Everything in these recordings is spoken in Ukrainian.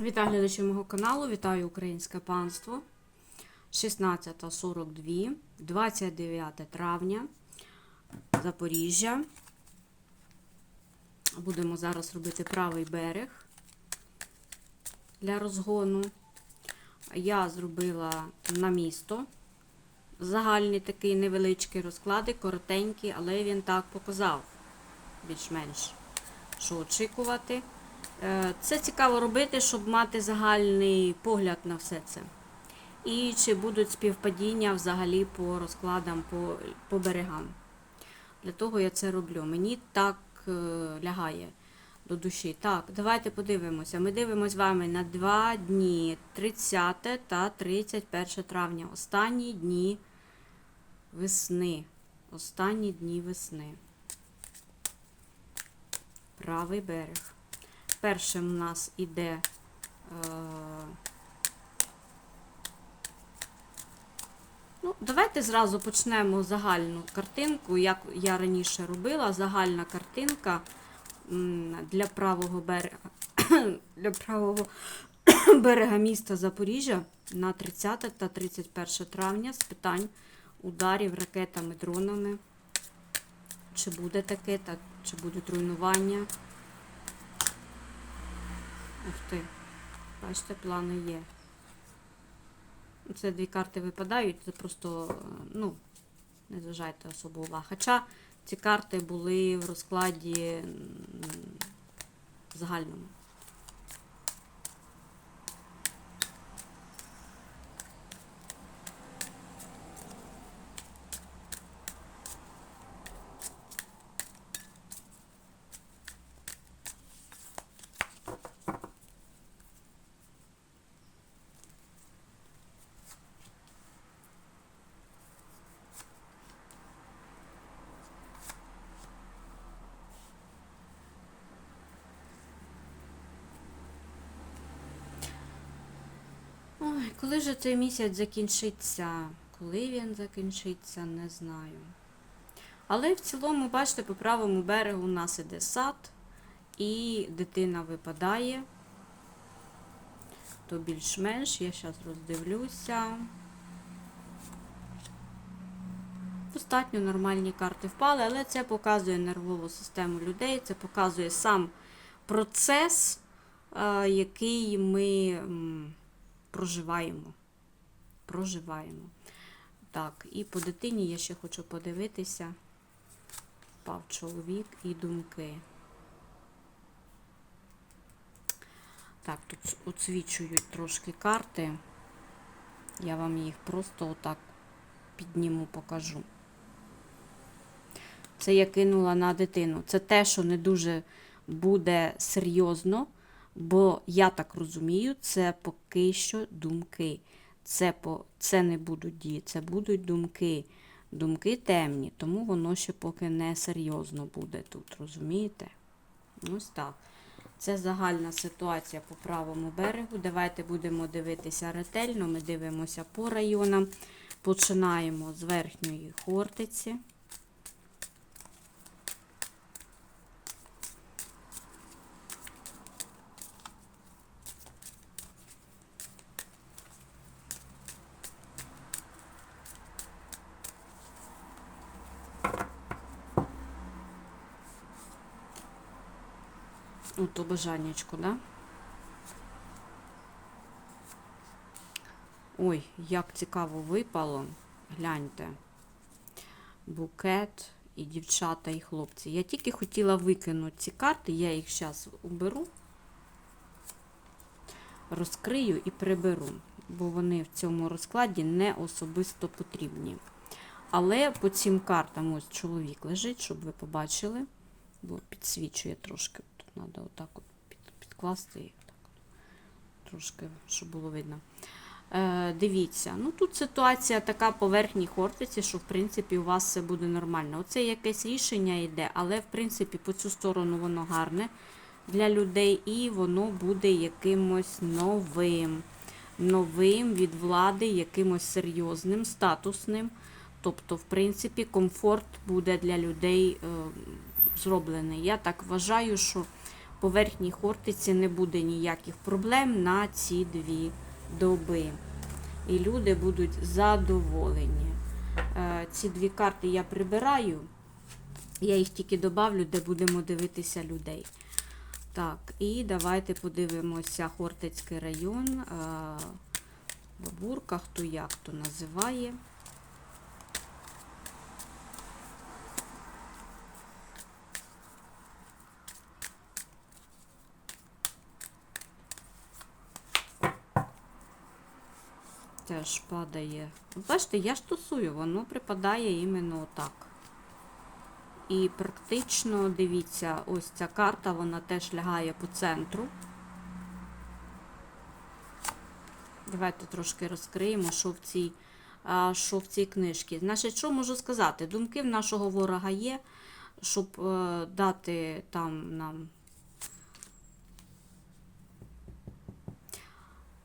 Вітаю глядачів мого каналу, вітаю українське панство. 16.42, 29 травня, Запоріжжя. Будемо зараз робити правий берег для розгону. Я зробила на місто загальні такі невеличкі розклади, коротенькі, але він так показав більш-менш, що очікувати. Е, Це цікаво робити, щоб мати загальний погляд на все це. І чи будуть співпадіння взагалі по розкладам, по, по берегам. Для того я це роблю. Мені так е, лягає до душі. Так, давайте подивимося. Ми дивимося з вами на два дні 30 та 31 травня. Останні дні весни. Останні дні весни. Правий берег. Першим у нас іде е, ну, давайте зразу почнемо загальну картинку, як я раніше робила. Загальна картинка для правого берега для правого берега міста Запоріжжя на 30 та 31 травня з питань ударів ракетами, дронами. Чи буде таке, та чи будуть руйнування. Ух ти. Бачите, плани є. Це дві карти випадають, це просто, ну, не зважайте особо увагу. Хоча ці карти були в розкладі загальному. Ой, коли же цей місяць закінчиться? Коли він закінчиться, не знаю. Але в цілому, бачите, по правому берегу у нас іде сад, і дитина випадає. То більш-менш, я зараз роздивлюся. Достатньо нормальні карти впали, але це показує нервову систему людей, це показує сам процес, е, який ми проживаємо. Проживаємо. Так, і по дитині я ще хочу подивитися. Впав чоловік і думки. Так, тут оцвічують трошки карти. Я вам їх просто отак підніму, покажу. Це я кинула на дитину. Це те, що не дуже буде серйозно, бо я так розумію, це поки що думки. Це, по, це не будуть дії, це будуть думки. Думки темні, тому воно ще поки не серйозно буде тут, розумієте? Ось так. Це загальна ситуація по правому берегу. Давайте будемо дивитися ретельно. Ми дивимося по районам. Починаємо з верхньої хортиці. То бажаннячко, да? Ой, як цікаво випало. Гляньте. Букет і дівчата, і хлопці. Я тільки хотіла викинути ці карти, я їх зараз уберу, розкрию і приберу, бо вони в цьому розкладі не особисто потрібні. Але по цим картам ось чоловік лежить, щоб ви побачили, бо підсвічує трошки. Треба отак от під, підкласти і трошки, щоб було видно. Е, дивіться, ну тут ситуація така по верхній хортиці, що в принципі у вас все буде нормально. Оце якесь рішення йде, але в принципі по цю сторону воно гарне для людей, і воно буде якимось новим. Новим від влади, якимось серйозним, статусним. Тобто, в принципі, комфорт буде для людей е, зроблений. Я так вважаю, що поверхній хортиці не буде ніяких проблем на ці дві доби. І люди будуть задоволені. Е, Ці дві карти я прибираю. Я їх тільки добавлю, де будемо дивитися людей. Так, і давайте подивимося Хортицький район. е, Бабурка, хто як то називає. Теж падає. Бачите, я ж тусую, воно припадає іменно так. І практично, дивіться, ось ця карта, вона теж лягає по центру. Давайте трошки розкриємо, що в цій, що в цій книжці. Значить, що можу сказати? Думки в нашого ворога є, щоб е, дати там нам.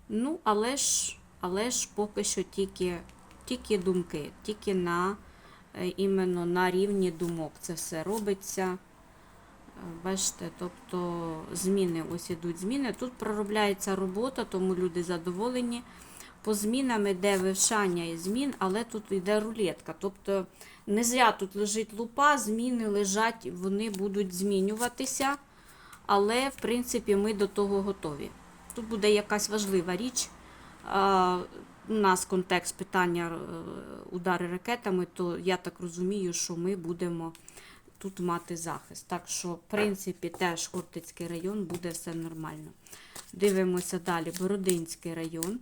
Ну, але ж, але ж поки що тільки, тільки думки, тільки на е, іменно на рівні думок це все робиться. Е, Бачите, тобто зміни, ось ідуть зміни. Тут проробляється робота, тому люди задоволені. По змінам йде вивчання і змін, але тут йде рулетка. Тобто не зря тут лежить лупа, зміни лежать, вони будуть змінюватися, але в принципі ми до того готові. Тут буде якась важлива річ. У нас контекст питання е, удари ракетами, то я так розумію, що ми будемо тут мати захист. Так що, в принципі, теж Хортицький район буде все нормально. Дивимося далі. Бородинський район.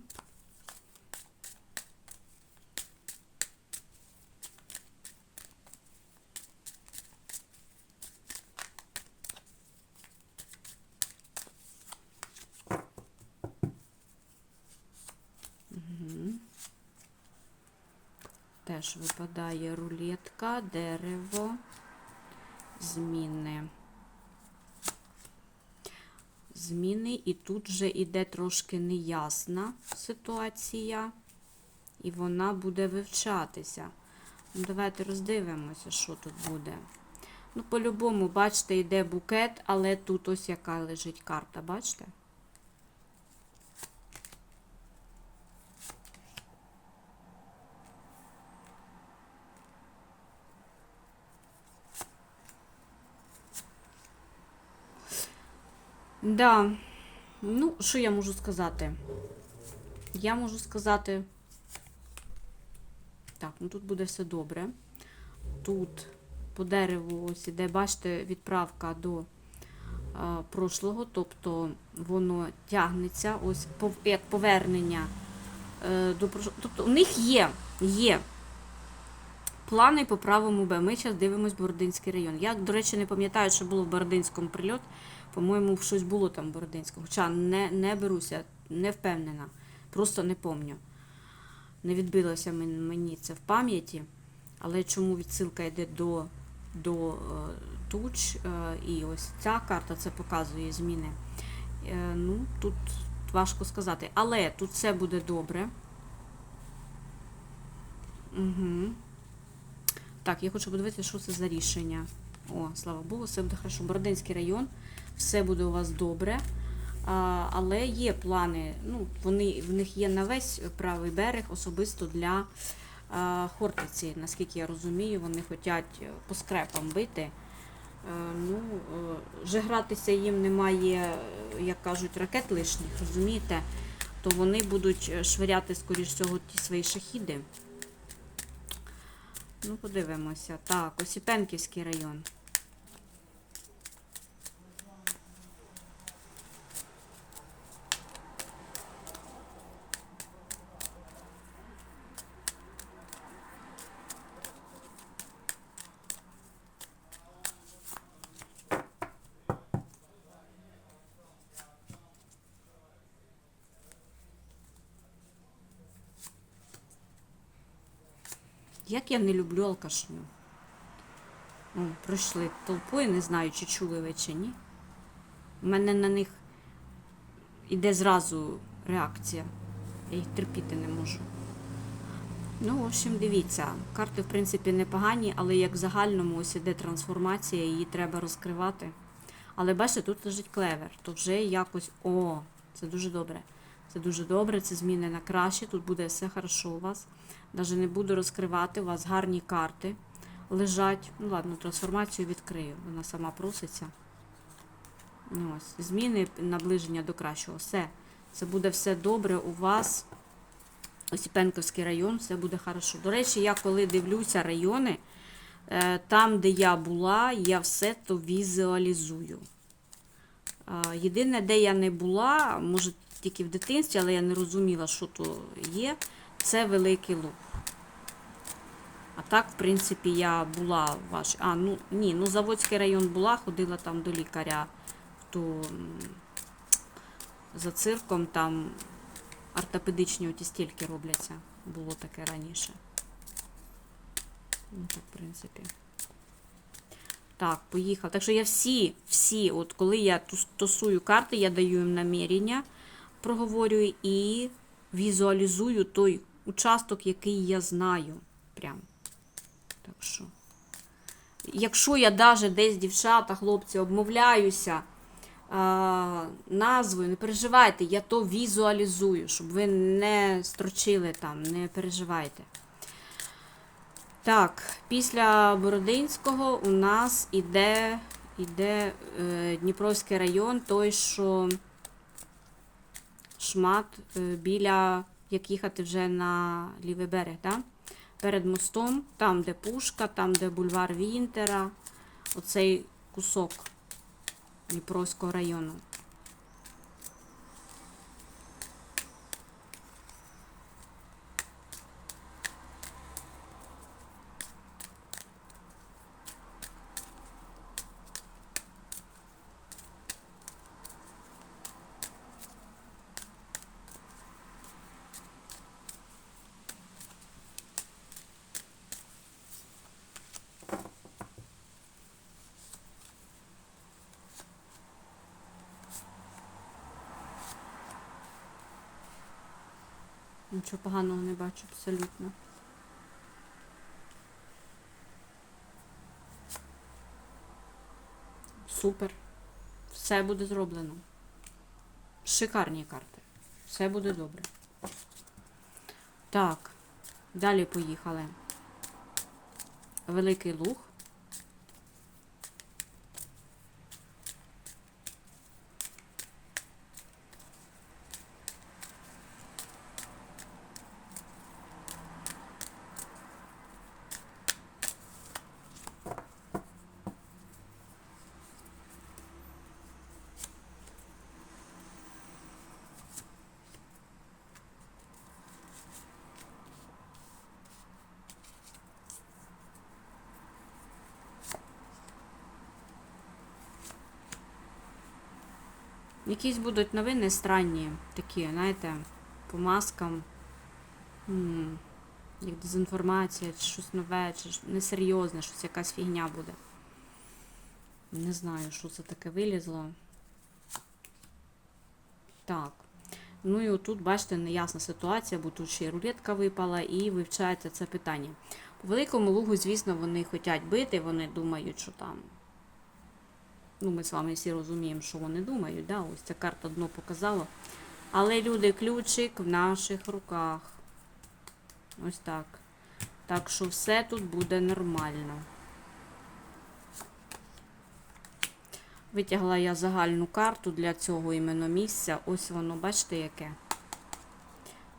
Теж випадає рулетка, дерево, зміни. Зміни, і тут вже іде трошки неясна ситуація, і вона буде вивчатися. Ну, давайте роздивимося, що тут буде. Ну, по-любому, бачите, йде букет, але тут ось яка лежить карта, бачите? Да. Ну, що я можу сказати? Я можу сказати. Так, ну тут буде все добре. Тут по дереву ось іде, бачите, відправка до а, прошлого, тобто воно тягнеться, ось як повернення е, до прошлого. Тобто у них є, є плани по правому Б. Ми зараз дивимось Бородинський район. Я, до речі, не пам'ятаю, що було в Бородинському прильот. По-моєму, щось було там в Бородинському. Хоча не, не беруся, не впевнена. Просто не помню. Не відбилося мені це в пам'яті. Але чому відсилка йде до, до е, туч, е, і ось ця карта це показує зміни. Е, ну, тут важко сказати. Але тут все буде добре. Угу. Так, я хочу подивитися, що це за рішення. О, слава Богу, все буде хорошо. Бородинський район, все буде у вас добре. Але є плани, ну, вони, в них є на весь правий берег, особисто для Хортиці. Наскільки я розумію, вони хочуть по скрепам бити. Е, ну, е, вже гратися їм немає, е, як кажуть, ракет лишніх, розумієте? То вони будуть е, швиряти, скоріш всього, ті свої шахіди. Ну, подивимося. Так, Осіпенківський район. Як я не люблю алкашню. О, пройшли толпою, не знаю, чи чули ви чи ні. У мене на них іде зразу реакція. Я їх терпіти не можу. Ну, в общем, дивіться, карти, в принципі, непогані, але як в загальному ось іде трансформація, її треба розкривати. Але бачите, тут лежить клевер. То вже якось. О, це дуже добре. Це дуже добре, це зміни на краще. Тут буде все хорошо у вас. Навіть не буду розкривати, у вас гарні карти лежать. Ну ладно, трансформацію відкрию. Вона сама проситься. Ну, Ось, зміни, наближення до кращого. Все. Це буде все добре у вас. Осіпенковський район, все буде хорошо. До речі, я коли дивлюся райони, е, там, де я була, я все то візуалізую. Єдине, де я не була, може тільки в дитинстві, але я не розуміла, що то є, це Великий Луг. А так, в принципі, я була ваш. А, ну ні, ну Заводський район була, ходила там до лікаря, то м, за цирком там ортопедичні оті стільки робляться. Було таке раніше. Ну, так, в принципі. Так, поїхав. Так що я всі, всі, от коли я тус- тусую карти, я даю їм намірення, проговорюю і візуалізую той участок, який я знаю. Прям. Так що. Якщо я навіть десь, дівчата, хлопці, обмовляюся а, назвою, не переживайте, я то візуалізую, щоб ви не строчили там, не переживайте. Так, після Бородинського у нас іде, іде е, Дніпровський район, той, що шмат е, біля, як їхати вже на лівий берег, да? перед мостом, там, де Пушка, там, де бульвар Вінтера, оцей кусок Дніпровського району. Нічого поганого не бачу абсолютно. Супер. Все буде зроблено. Шикарні карти. Все буде добре. Так, далі поїхали. Великий луг. Якісь будуть новини странні, такі, знаєте, по маскам. Як дезінформація, чи щось нове, чи несерйозне, щось якась фігня буде. Не знаю, що це таке вилізло. Так. Ну і отут, бачите, неясна ситуація, бо тут ще й рулетка випала і вивчається це питання. По великому лугу, звісно, вони хочуть бити, вони думають, що там. Ну, ми з вами всі розуміємо, що вони думають. Да? Ось ця карта дно показала. Але люди, ключик в наших руках. Ось так. Так що все тут буде нормально. Витягла я загальну карту для цього іменно місця. Ось воно, бачите, яке?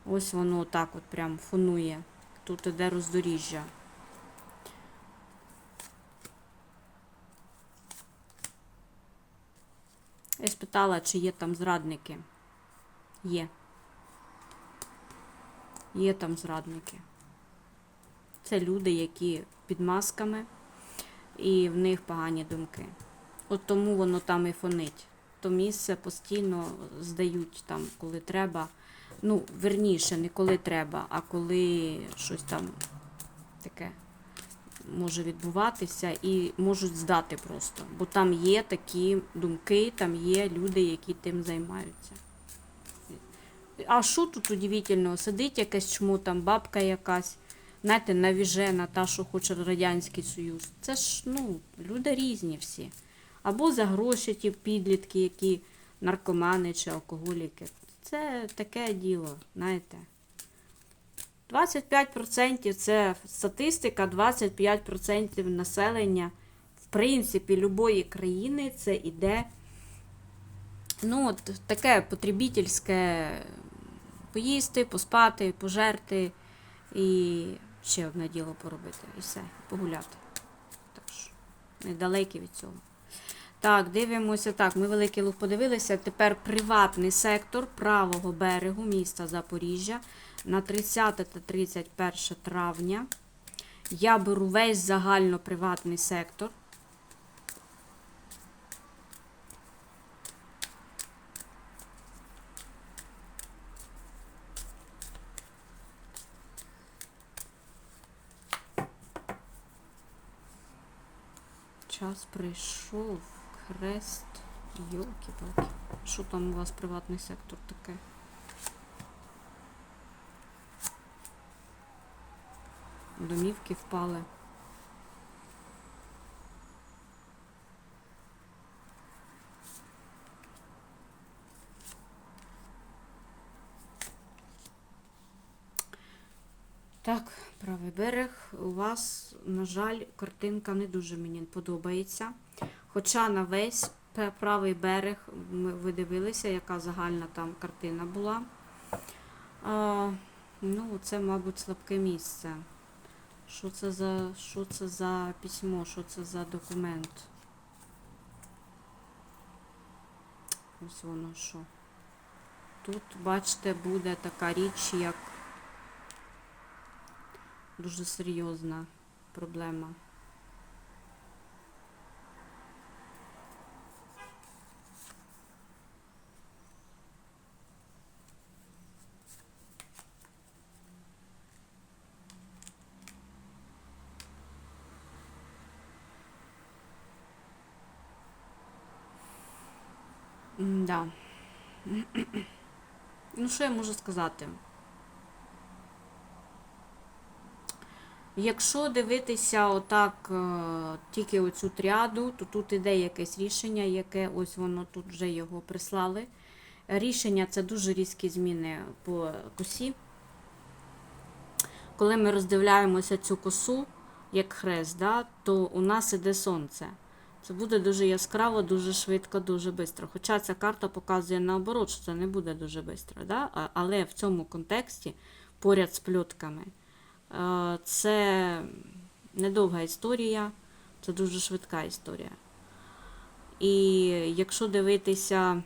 Ось воно так от прям фонує. Тут іде роздоріжжя. Я спитала, чи є там зрадники. Є. Є там зрадники. Це люди, які під масками, і в них погані думки. От тому воно там і фонить. То місце постійно здають там, коли треба. Ну, верніше, не коли треба, а коли щось там таке може відбуватися і можуть здати просто. Бо там є такі думки, там є люди, які тим займаються. А що тут удивительного? Сидить якесь чмо, там бабка якась, знаєте, навіжена, та, що хоче Радянський Союз. Це ж, ну, люди різні всі. Або за гроші ті підлітки, які наркомани чи алкоголіки. Це таке діло, знаєте. 25% це статистика, 25% населення, в принципі, любої країни це іде. Ну, от таке потребітельське поїсти, поспати, пожерти і ще одне діло поробити. І все, погуляти. Так що, недалекі від цього. Так, дивимося. Так, ми Великий Луг подивилися. Тепер приватний сектор правого берегу міста Запоріжжя на 30 та 31 травня. Я беру весь загально-приватний сектор. Час прийшов. Хрест. Йолки-палки. Що там у вас приватний сектор таке? Домівки впали. Так, правий берег. У вас, на жаль, картинка не дуже мені подобається. Хоча на весь правий берег ви дивилися, яка загальна там картина була. А, ну, це, мабуть, слабке місце. Що це за, що це за письмо, що це за документ? Ось воно що. Тут, бачите, буде така річ, як дуже серйозна проблема. Да. Ну, що я можу сказати? Якщо дивитися отак е, тільки оцю тріаду, то тут іде якесь рішення, яке ось воно тут вже його прислали. Рішення це дуже різкі зміни по косі. Коли ми роздивляємося цю косу, як хрест, да, то у нас іде сонце. Це буде дуже яскраво, дуже швидко, дуже швидко. Хоча ця карта показує наоборот, що це не буде дуже швидко. Да? Але в цьому контексті, поряд з пльотками, е, це недовга історія, це дуже швидка історія. І якщо дивитися,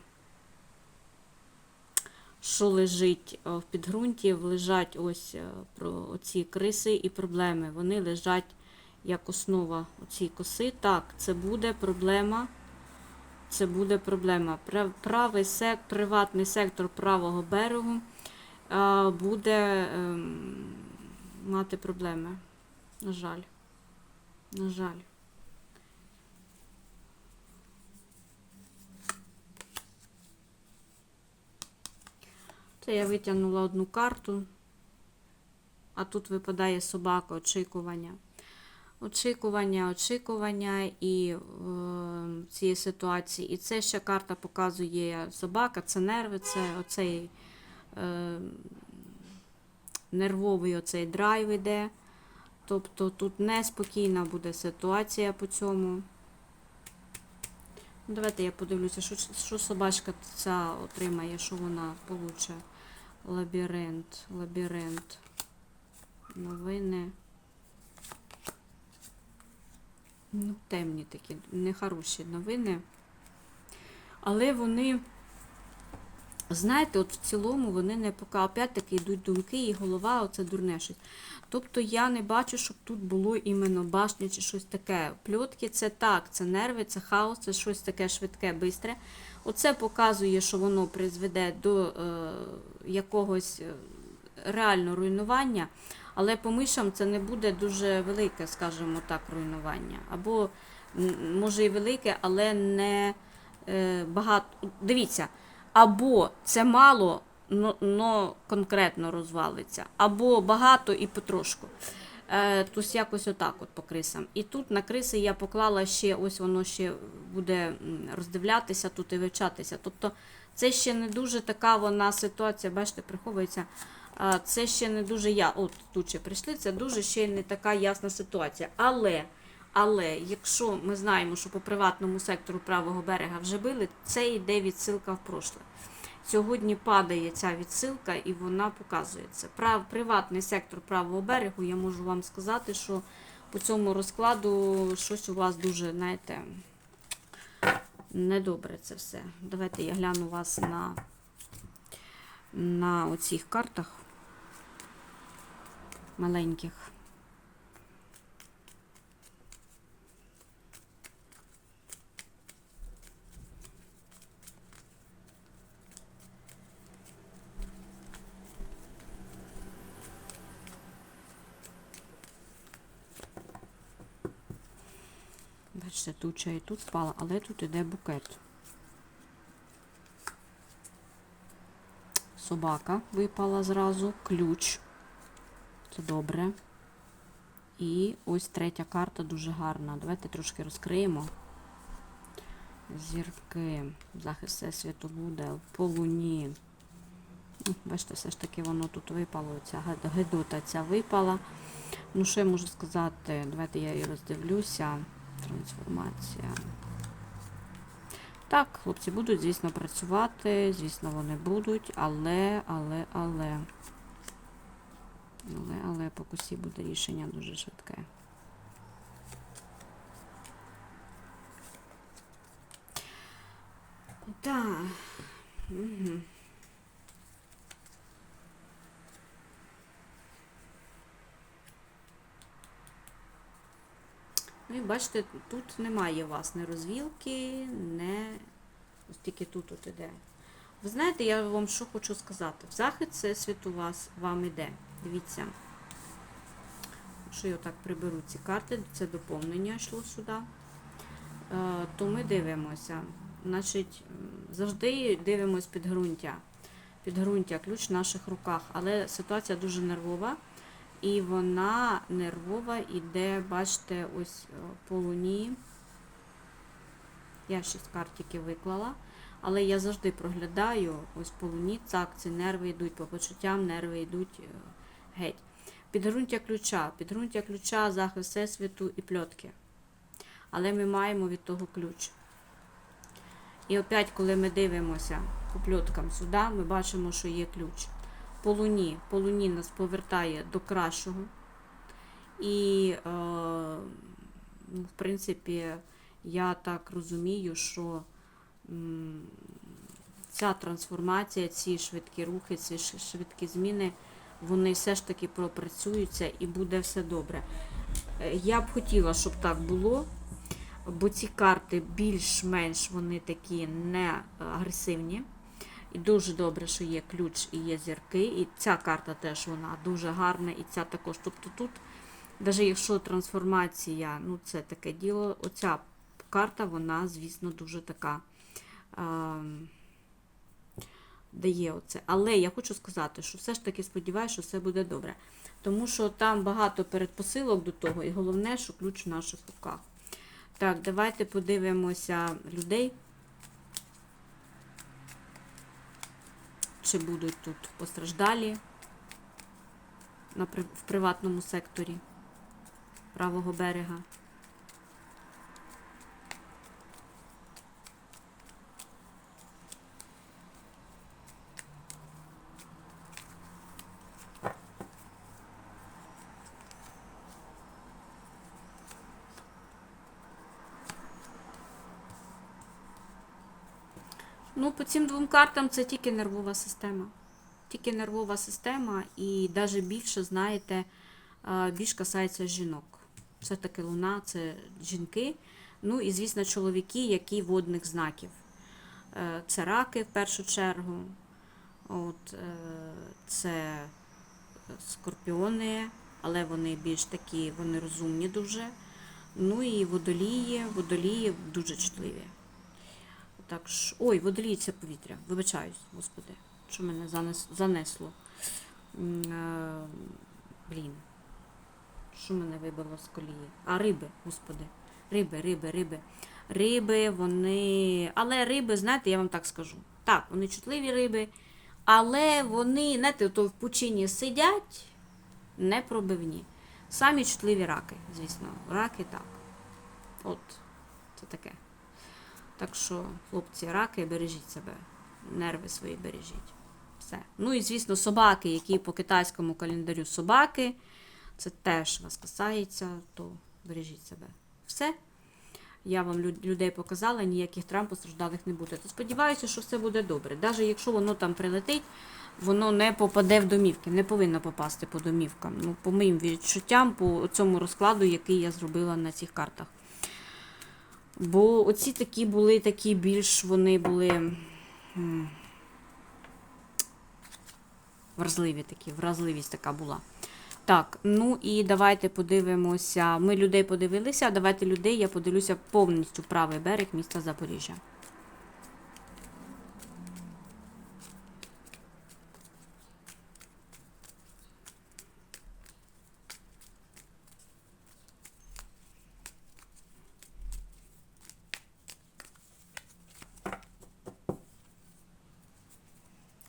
що лежить е, в підґрунті, лежать ось е, про оці криси і проблеми. Вони лежать як основа цієї коси. Так, це буде проблема. Це буде проблема. Правий сек, приватний сектор правого берегу буде ем, мати проблеми. На жаль. На жаль. Це я витягнула одну карту, а тут випадає собака очікування. Очікування, очікування і е, цієї ситуації. І це ще карта показує собака, це нерви, це оцей е, нервовий оцей драйв іде. Тобто тут неспокійна буде ситуація по цьому. Ну, Давайте я подивлюся, що, що собачка ця отримає, що вона получе. Лабіринт, лабіринт. Новини. Ну, темні такі, нехороші новини. Але вони, знаєте, от в цілому вони не пока опять-таки йдуть думки і голова, оце дурне щось. Тобто я не бачу, щоб тут було іменно башня чи щось таке. Пльотки це так, це нерви, це хаос, це щось таке швидке, бистре. Оце показує, що воно призведе до е, якогось е, реально руйнування. Але по мишам це не буде дуже велике, скажімо так, руйнування. Або може і велике, але не е, багато. Дивіться, або це мало, но, но конкретно розвалиться, або багато і потрошку. Е, Тось якось отак от по крисам. І тут на криси я поклала ще, ось воно ще буде роздивлятися тут і вивчатися. Тобто це ще не дуже така вона ситуація, бачите, приховується. Це ще не дуже я. От тут ще прийшли, це дуже ще не така ясна ситуація. Але, але якщо ми знаємо, що по приватному сектору правого берега вже били, це йде відсилка в прошле. Сьогодні падає ця відсилка і вона показує це. Прав, приватний сектор правого берегу, я можу вам сказати, що по цьому розкладу щось у вас дуже, знаєте, недобре це все. Давайте я гляну вас на, на оцих картах маленьких. Бачите, туча і тут впала, але тут іде букет. Собака випала зразу, ключ. Це добре. І ось третя карта дуже гарна. Давайте трошки розкриємо. Зірки. Захист Всесвіту буде по луні. Ну, Бачите, все ж таки воно тут випало. Ця гед- гедота ця випала. Ну, що я можу сказати? Давайте я її роздивлюся. Трансформація. Так, хлопці будуть, звісно, працювати, звісно, вони будуть, але, але, але. Але, але по косі буде рішення дуже швидке. Так. Угу. Ну і бачите, тут немає у вас ні розвілки, не ось тільки тут от іде. Ви знаєте, я вам що хочу сказати. В захід світ у вас вам іде. Дивіться. Якщо я так приберу ці карти, це доповнення йшло сюди, е, то ми дивимося. Значить, завжди дивимось підґрунтя. Підґрунтя, ключ в наших руках. Але ситуація дуже нервова. І вона нервова іде, бачите, ось е, по луні. Я шість карт тільки виклала. Але я завжди проглядаю ось по луні, так, ці нерви йдуть по почуттям, нерви йдуть е, геть. Підґрунтя ключа. Підґрунтя ключа, захист всесвіту і пльотки. Але ми маємо від того ключ. І опять, коли ми дивимося по пльоткам сюди, ми бачимо, що є ключ. По луні, по луні нас повертає до кращого. І, е, ну, в принципі, я так розумію, що ця трансформація, ці швидкі рухи, ці швидкі зміни, вони все ж таки пропрацюються і буде все добре. Е, Я б хотіла, щоб так було, бо ці карти більш-менш вони такі не агресивні. І дуже добре, що є ключ і є зірки. І ця карта теж вона дуже гарна, і ця також. Тобто тут, навіть якщо трансформація, ну це таке діло, оця карта, вона, звісно, дуже така. ем, Дає оце. Але я хочу сказати, що все ж таки сподіваюся, що все буде добре. Тому що там багато передпосилок до того, і головне, що ключ в наших руках. Так, давайте подивимося людей. Чи будуть тут постраждалі в приватному секторі правого берега. Ну, по цим двом картам це тільки нервова система. Тільки нервова система, і навіть більше, знаєте, більш касається жінок. Все-таки луна це жінки. Ну і, звісно, чоловіки, які водних знаків. Е, Це раки в першу чергу. От, е, це скорпіони, але вони більш такі, вони розумні дуже. Ну і водолії, водолії дуже чутливі. Так ж. Ой, водолій це повітря. Вибачаюсь, господи, що мене занес, занесло. Е, Блін. Що мене вибило з колії? А, риби, господи. Риби, риби, риби. Риби, вони. Але риби, знаєте, я вам так скажу. Так, вони чутливі риби, але вони, знаєте, то в пучині сидять непробивні. Самі чутливі раки, звісно. Раки так. От, це таке. Так що, хлопці, раки, бережіть себе. Нерви свої бережіть. Все. Ну і, звісно, собаки, які по китайському календарю собаки. Це теж вас касається, то бережіть себе. Все. Я вам людей показала, ніяких травм постраждалих не буде. То сподіваюся, що все буде добре. Навіть якщо воно там прилетить, воно не попаде в домівки, не повинно попасти по домівкам. Ну, по моїм відчуттям, по цьому розкладу, який я зробила на цих картах. Бо оці такі були такі більш вони були вразливі такі, вразливість така була. Так, ну і давайте подивимося. Ми людей подивилися, давайте людей я подивлюся повністю правий берег міста Запоріжжя.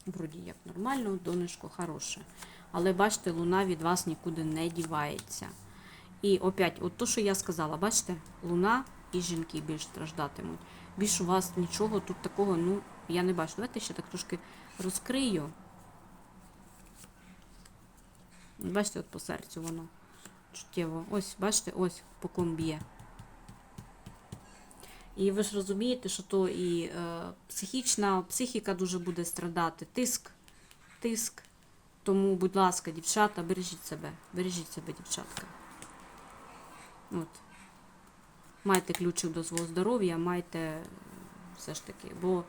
Вроді як нормально, донечко хороше. Але бачите, луна від вас нікуди не дівається. І опять, от то, що я сказала, бачите, луна і жінки більш страждатимуть. Більш у вас нічого тут такого, ну, я не бачу. Давайте ще так трошки розкрию. Бачите, от по серцю воно чуттєво. Ось, бачите, ось по ком б'є. І ви ж розумієте, що то і е, психічна психіка дуже буде страдати. Тиск, тиск. Тому, будь ласка, дівчата, бережіть себе. Бережіть себе, дівчатка. От. Майте ключик до свого здоров'я, майте е, все ж таки. Бо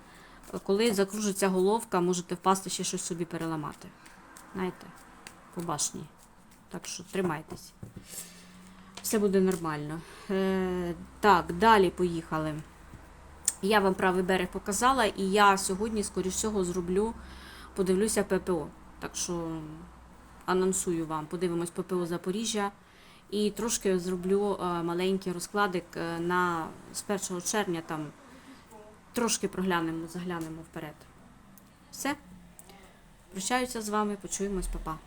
е, коли закружиться головка, можете впасти ще щось собі переламати. Знаєте, по башні. Так що тримайтесь. Все буде нормально. Е, так, далі поїхали. Я вам правий берег показала, і я сьогодні, скоріш всього, зроблю, подивлюся ППО. Так що анонсую вам, подивимось ППО Запоріжжя. І трошки зроблю е, маленький розкладик е, на з 1 червня там трошки проглянемо, заглянемо вперед. Все. Прощаюся з вами, почуємось, па-па.